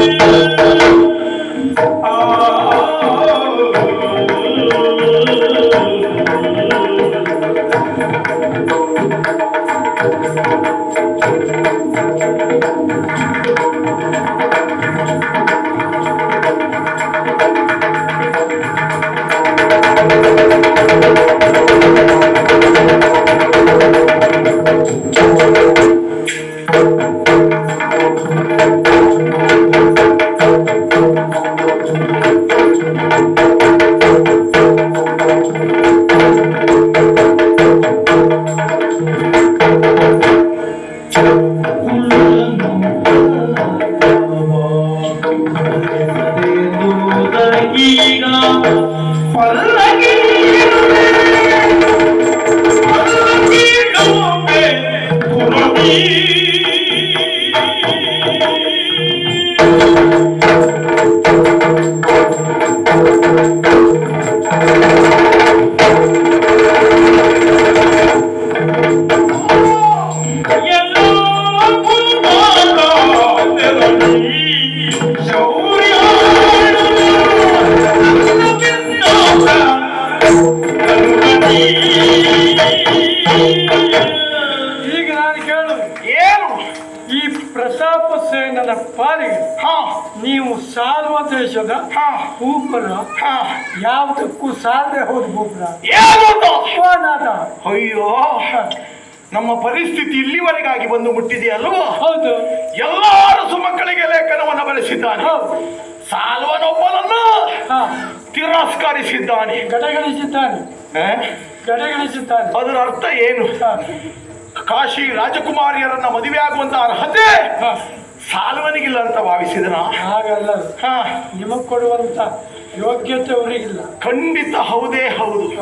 ಈಗ ಈಗ ನಾನು ಕೇಳು ಏನು? ಈ ಪ್ರತಾಪ ಸೇನನ ಪಾಲಿಗೆ ನೀವು ಸಾಲುವ ದೇಶದ ಊಪರ ಯಾವುದಕ್ಕೂ ಸಾಲದೆ ಹೋದ್ ಗೋಪುರ ಅಯ್ಯೋ. ನಮ್ಮ ಪರಿಸ್ಥಿತಿ ಇಲ್ಲಿವರೆಗಾಗಿ ಬಂದು ಮುಟ್ಟಿದೆ ಅಲ್ವೋ ಹೌದು. ಎಲ್ಲ ಅರಸು ಹೌದು ಲೇಖನವನ್ನು ಬರೆಸಿದ್ದಾನೆ ಸಾಲ್ವನೊಬ್ಬನನ್ನ ತಿರಸ್ಕರಿಸಿದ್ದಾನೆ. ಗಡಗಣಿಸಿದ್ದಾನೆ ಆ? ಗಡಗಣಿಸಿದ್ದಾನೆ ಅದರ ಅರ್ಥ ಏನು? ಕಾಶಿ ರಾಜಕುಮಾರಿಯರನ್ನ ಮದುವೆ ಆಗುವಂತ ಅರ್ಹತೆ ಸಾಲ್ವನಿಗಿಲ್ಲ ಅಂತ ಭಾವಿಸಿದನ? ಹಾಗಲ್ಲ. ಹಾ. ನಿಮಗ್ ಕೊಡುವಂತ ಯೋಗ್ಯತೆ ಅವರಿಗಿಲ್ಲ. ಖಂಡಿತ ಹೌದೇ ಹೌದು.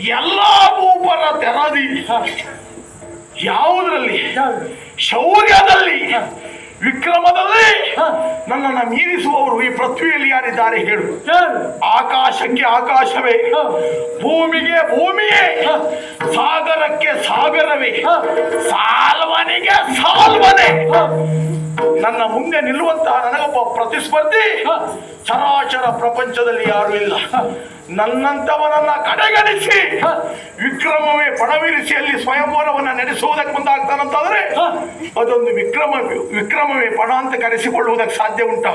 ಎಲ್ಲಾ ಭೂಪರ ತೆರದಿ. ಯಾವುದರಲ್ಲಿ? ಯಾವ್ದು? ಶೌರ್ಯದಲ್ಲಿ. ವಿಕ್ರಮದಲ್ಲಿ ನನ್ನನ್ನು ಮೀರಿಸುವವರು ಈ ಪೃಥ್ವಿಯಲ್ಲಿ ಯಾರಿದ್ದಾರೆ ಹೇಳು. ಆಕಾಶಕ್ಕೆ ಆಕಾಶವೇ ಭೂಮಿಗೆ ಭೂಮಿಯೇ ಸಾಗರಕ್ಕೆ ಸಾಗರವೇ ಸಾಲ್ವನಿಗೆ ಸಾಲ್ವನೆ. ನನ್ನ ಮುಂದೆ ನಿಲ್ಲುವಂತಹ ನನಗೊಬ್ಬ ಪ್ರತಿಸ್ಪರ್ಧಿ ಚರಾಚರ ಪ್ರಪಂಚದಲ್ಲಿ ಯಾರು ಇಲ್ಲ. ನನ್ನಂತವನನ್ನ ಕಡೆಗಣಿಸಿ ವಿಕ್ರಮವೇ ಪಣವಿರಿಸಿಯಲ್ಲಿ ಸ್ವಯಂವರವನ್ನ ನಡೆಸುವುದಕ್ಕೆ ಮುಂದಾಗ್ತಾನಂತಾದ್ರೆ. ಅದೊಂದು ವಿಕ್ರಮ ವಿಕ್ರಮವೇ ಪಣ ಅಂತ ಕರೆಸಿಕೊಳ್ಳುವುದಕ್ಕೆ ಸಾಧ್ಯ ಉಂಟ.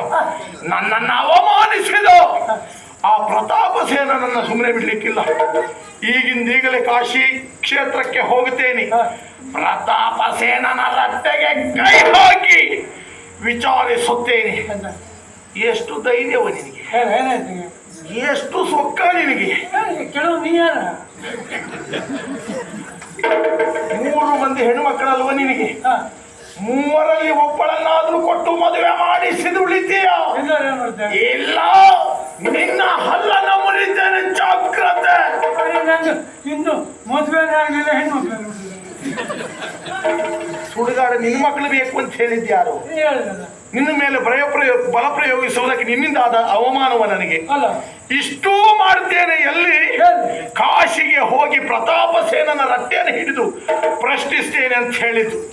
ನನ್ನನ್ನು ಅವಮಾನಿಸಿದ? ಆ ಪ್ರತಾಪ ಸೇನನನ್ನ ಸುಮ್ಮನೆ ಬಿಡ್ಲಿಕ್ಕಿಲ್ಲ. ಈಗಿಂದೀಗಲೇ ಕಾಶಿ ಕ್ಷೇತ್ರಕ್ಕೆ ಹೋಗುತ್ತೇನೆ. ಪ್ರತಾಪ ಸೇನನ ರಟ್ಟೆಗೆ ಕೈ ಹಾಕಿ ವಿಚಾರಿಸುತ್ತೇನೆ. ಎಷ್ಟು ಧೈರ್ಯವ ನಿನಗೆ? ಎಷ್ಟು ಸೊಕ್ಕ ನಿನಗೆ? ಕೆಲವು ಮೂರು ಮಂದಿ ಹೆಣ್ಮಕ್ಕಳಲ್ವ ನಿನಗೆ? ಮೂವರಲ್ಲಿ ಒಬ್ಬಳನ್ನಾದ್ರೂ ಕೊಟ್ಟು ಮದುವೆ ಮಾಡಿಸಿದು ಉಳಿತೀಯ ಇಲ್ಲ. ನಿನ್ನ ಹಲ್ಲನ ಮುರಿತೇನೆ ಜಾಗ್ರತೆ. ನಂದು ಇನ್ನು ಮದುವೆನೇ ಆಗಲಿಲ್ಲ ಹೆಣ್ಣು ಸುಡುಗಾಡ ನಿನ್ನ ಮಕ್ಕಳು ಬೇಕು ಅಂತ ಹೇಳಿದ್ಯಾರು ಹೇಳಿದಲ್ಲ. ನಿನ್ನ ಮೇಲೆ ಭಯ ಪ್ರಯೋಗ ಬಲ ಪ್ರಯೋಗಿಸುವುದಕ್ಕೆ ನಿನ್ನಿಂದ ಆದ ಅವಮಾನವ ನನಗೆ. ಅಲ್ಲ. ಇಷ್ಟೂ ಮಾಡ್ತೇನೆ ಎಲ್ಲಿ? ಎಲ್ಲಿ? ಕಾಶಿಗೆ ಹೋಗಿ ಪ್ರತಾಪ ಸೇನನ ರಟ್ಟೆಯನ್ನು ಹಿಡಿದು ಪ್ರಶ್ನಿಸ್ತೇನೆ ಅಂತ ಹೇಳಿದ್ದು.